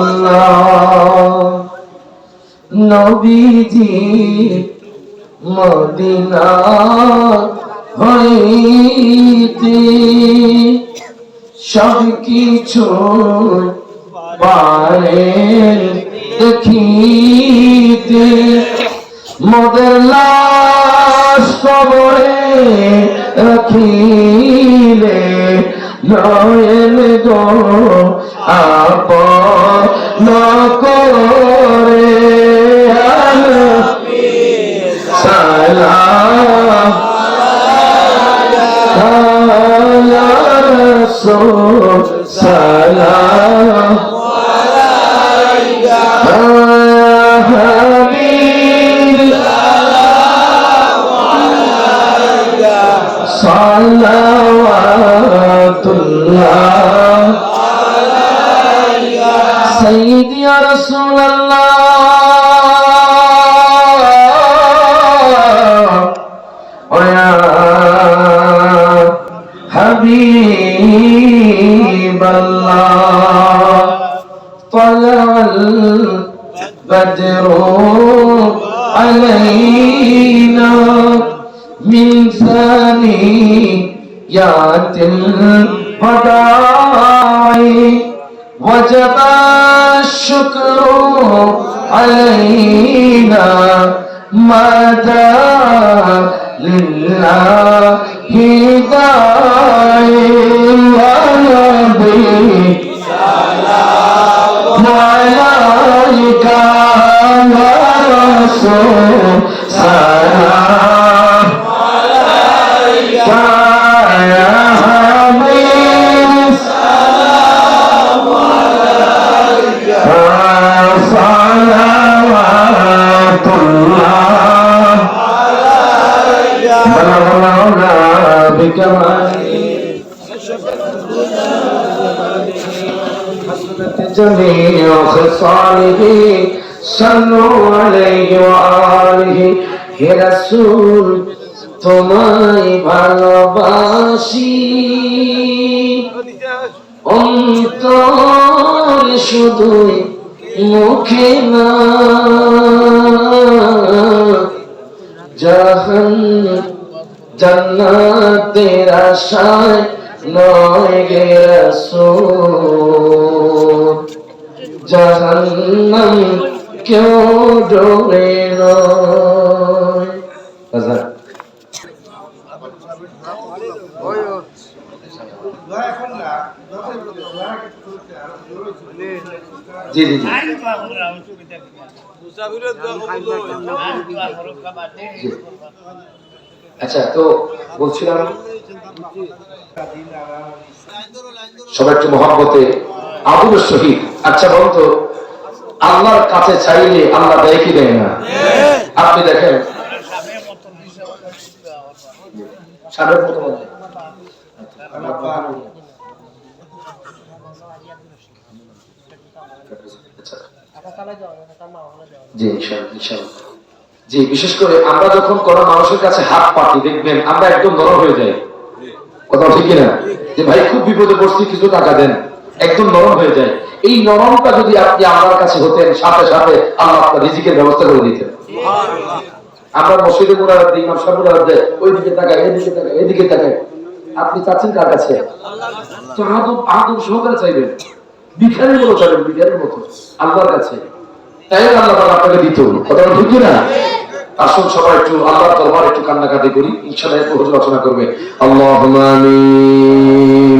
হাবিবাল্লাহ নবীজি মদিনা হইতে সব কিছু পারেন দেখিতে। মোদের লাশ কবরে রাখিলে নয়ন গো আপ করে সালাম রাসূল সালাম। سيدي يا رسول الله ويا حبيب الله طلع البدر علينا من ثانيات الوداع وجب الشكر علينا ما دام لله داعي ونبي عليك جميع خصاله صلوا عليه وآله হে রাসূল তোমায় ভালোবাসি অন্তর শুধুই মুখে না জাহান জান্নাতের আশায় নয় গে রাসূল জাহান্নাম কেউ নয়। আচ্ছা। জি। আচ্ছা তো বলছিলাম সবাই একটু মহাব্বতে আবুল শহীদ। আচ্ছা বলতো আল্লাহর কাছে চাইলে আল্লাহ দেয় কি দেয় না? আপনি দেখেন। আচ্ছা। জি বিশেষ করে আমরা যখন কোনো মানুষের কাছে হাত পাতি দেখবেন, আমরা একদম নরম হয়ে যাই। কথা ঠিক না যে ভাই, খুব বিপদে পড়ছি, কিছু টাকা দেন। একদম নরম হয়ে যায়। এই নরমটা যদি আপনি আমার কাছে হতেন সাথে সাথে আল্লাহ আপনার রিজিকের ব্যবস্থা করে দিতেন। আমরা মসজিদে মুরাদ দিই ইমাম সাহেব মুরাদ দেয় ওই দিকে তাকায় এদিকে তাকায় এদিকে তাকায়। আপনি চাচ্ছেন কার কাছে? আদম সহকারে চাইবেন। ভিখারির মতো চাইবেন ভিখারির মতো। আল্লাহর কাছে। তাই আল্লাহ তাআলা আপনাকে দিত কথা ঠিক না আসুন সবাই একটু আল্লাহর দরবার একটু কান্নাকাটি করি। ইনশাআল্লাহ একটু হুজুর রচনা করবে। আল্লাহুম্মা আমিন।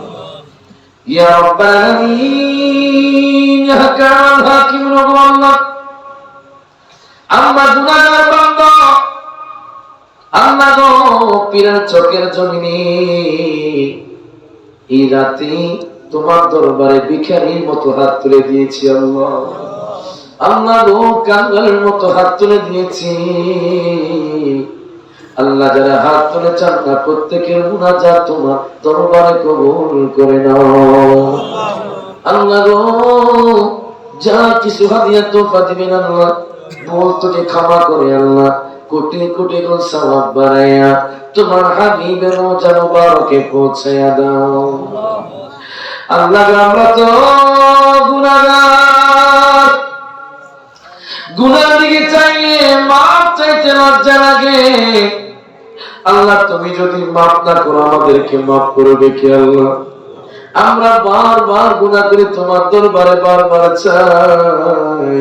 চোখের রাব্বাল জমিনে। এই রাতে তোমার দরবারে ভিখারির মতো হাত তুলে দিয়েছি আল্লাহ। আল্লাহ গো কাঙ্গালের মতো হাত তুলে দিয়েছি। আল্লাহ যারা হাত তুলে চান না, প্রত্যেকের মুনাজাত তোমার দরবারে কবুল করে নাও। আল্লাহ গো, যা কিছু হাদিয়া তোফা দিবেন আল্লাহ বল ক্ষমা করে আল্লাহ, কোটি কোটি গুণ সওয়াব বাড়াইয়া তোমার হাবিবের রোজা মুবারকে পৌঁছায়া দাও। আল্লাহ আমরা তো গুনাহগার। গুনার দিকে চাইলে মাপ চাইতে লজ্জা লাগে। আল্লাহ, তুমি যদি মাপ না করো, আমাদেরকে মাফ করবে কি আল্লাহ? আমরা বারবার গুনাহ করে, তোমার দরবারে বারবার চাই।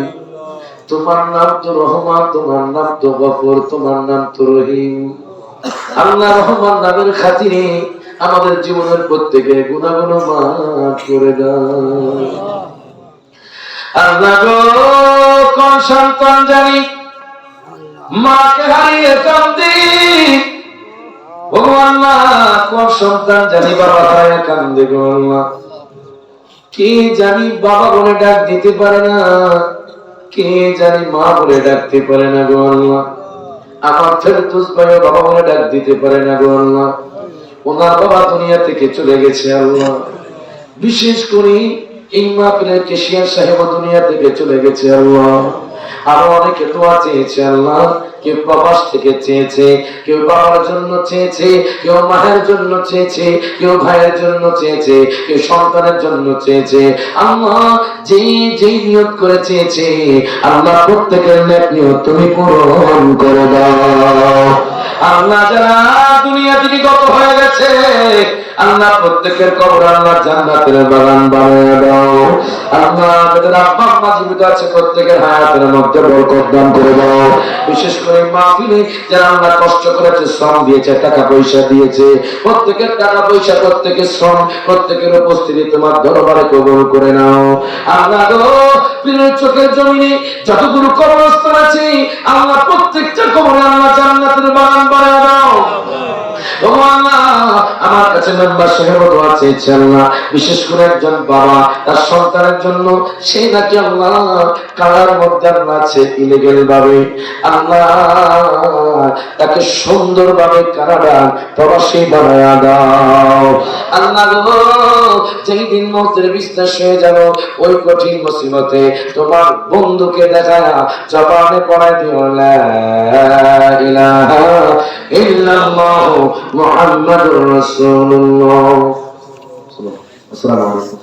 তোমার নাম তো রহমান, তোমার নাম তো গফর, তোমার নাম তো রহিম। আল্লাহ রহমান নামের খাতিরে আমাদের জীবনের প্রত্যেকে গুণাগুণ মাফ করে দাও। আল্লাহ গো, কোন সন্তান জানি মাকে হারিয়ে কান্দি। সন্তান জানি বাবা আল্লাহ। কে জানি বাবা বলে ডাক দিতে পারে না, কে জানি মা বলে ডাকতে পারে না গো আল্লাহ। আমার ভাই বাবা বলে ডাক দিতে পারে না গো আল্লাহ। ওনার বাবা দুনিয়া থেকে চলে গেছে আল্লাহ। বিশেষ করে এই মাহফিলের কেশিয়ার সাহেব দুনিয়া থেকে চলে গেছে আল্লাহ। আরও অনেকে দোয়া চেয়েছে আল্লাহ। কেউ প্রবাস থেকে চেয়েছে, কেউ বাবার জন্য চেয়েছে, কেউ মায়ের জন্য চেয়েছে, কেউ ভাইয়ের জন্য চেয়েছে, কেউ সন্তানের জন্য চেয়েছে। আল্লাহ যে যেই নিয়ত করে চেয়েছে, আল্লাহ প্রত্যেকের নিয়ত তুমি পূরণ করে দাও। আল্লাহ যারা দুনিয়া থেকে গত হয়ে গেছে আল্লাহ প্রত্যেকের কবর আল্লাহ জান্নাতের বাগান বানিয়ে দাও। আল্লাহ যাদের আব্বা আম্মা জীবিত আছে প্রত্যেকের হায়াতের মধ্যে বরকত দান করে দাও। বিশেষ করে মাহফিলে যারা আল্লাহ কষ্ট করেছে, শ্রম দিয়েছে টাকা পয়সা দিয়েছে, প্রত্যেকের টাকা পয়সা প্রত্যেকের শ্রম, প্রত্যেকের উপস্থিতি তোমার দরবারে কবল করে নাও। আল্লাহ পীরের চোখের জমিনে যতগুলো কবরস্থান আছে, আল্লাহ প্রত্যেকটা কবরে আল্লাহ জান্নাতের বাগান বানিয়ে দাও। আমার কাছে মেম্বার সাহেব দোয়া বিশেষ করে একজন বাবা, তার সন্তানের জন্য সে নাকি আল্লাহ কারার মধ্যে আছে ইলিগেল ভাবে। আল্লাহ তাকে সুন্দর ভাবে কারাগার প্রবাসী দাও। আল্লাহ যেই দিন মতের বিশ্বাস হয়ে যাব, ওই কঠিন মুসিবতে তোমার বন্ধুকে দেখা জবানে পড়াই দিও, লা মুহাম্মাদুর রাসূলুল্লাহ। আসসালামু আলাইকুম।